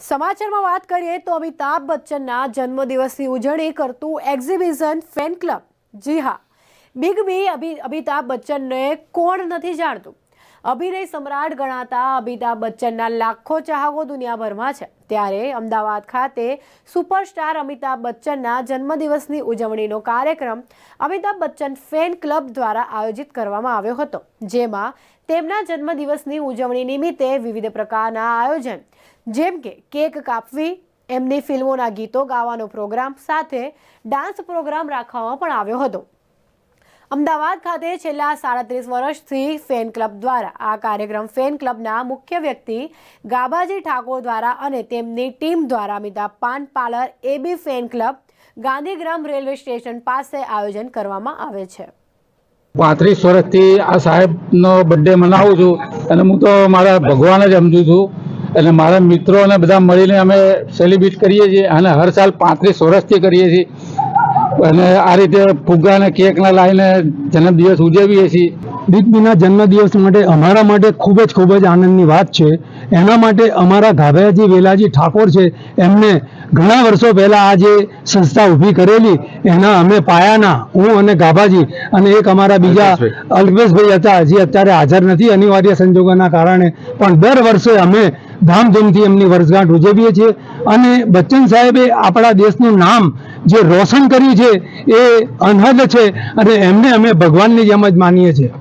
સમાચારમાં વાત કરીએ તો અમિતાભ બચ્ચનના જન્મદિવસની ઉજવણી કરતું એક્ઝિબિશન ફેન ક્લબ. જી હા. બિગ બી અમિતાભ બચ્ચનને કોણ નથી જાણતું. અભિનય સમ્રાટ ગણાતા અમિતાભ બચ્ચનના લાખો ચાહકો દુનિયાભરમાં છે. ત્યારે અમદાવાદ ખાતે સુપરસ્ટાર અમિતાભ બચ્ચનના જન્મદિવસની ઉજવણીનો કાર્યક્રમ અમિતાભ બચ્ચન ફેન ક્લબ દ્વારા આયોજિત કરવામાં આવ્યો હતો, જેમાં તેમના જન્મદિવસની ઉજવણી નિમિત્તે વિવિધ પ્રકારના આયોજન, જેમ કે કેક કાપવી, એમની ફિલ્મોના ગીતો ગાવાનો પ્રોગ્રામ સાથે ડાન્સ પ્રોગ્રામ રાખવામાં પણ આવ્યો હતો. અમદાવાદ ખાતે છેલ્લા સાડત્રીસ વર્ષથી ફેન ક્લબ દ્વારા આ કાર્યક્રમ ફેન ક્લબના મુખ્ય વ્યક્તિ ગાબાજી ઠાકોર દ્વારા અને તેમની ટીમ દ્વારા Amitabh paan parlour AB fan club Gandhigram railway station પાસે આયોજન કરવામાં આવે છે. પાંત્રીસ વર્ષથી આ સાહેબનો બર્થડે મનાવું છું અને હું તો મારા ભગવાન જ સમજુ છું. અને મારા મિત્રો અને બધા મળીને અમે સેલિબ્રેટ કરીએ છીએ અને હર સાલ પાંત્રીસ વર્ષથી કરીએ છીએ. અને આ રીતે ફુગ્ગા અને કેકના લાવીને જન્મદિવસ ઉજવીએ છીએ. દીપવીના જન્મદિવસ માટે અમારા માટે ખૂબ જ ખૂબ જ આનંદની વાત છે. એના માટે અમારા ગાભાજી વેલાજી ઠાકોર છે એમને ઘણા વર્ષો પહેલા આ જે સંસ્થા ઊભી કરેલી એના અમે પાયાના હું અને ગાભાજી અને એક અમારા બીજા અલ્પેશભાઈ. હતા જે અત્યારે હાજર નથી અનિવાર્ય સંજોગોના કારણે. પણ દર વર્ષે અમે ધામધૂમથી એમની વર્ષગાંઠ ઉજવીએ છીએ. અને બચ્ચન સાહેબે આપણા દેશનું નામ જે રોશન કર્યું છે એ અનહદ છે અને એમને અમે ભગવાનની જેમ જ માનીએ છીએ.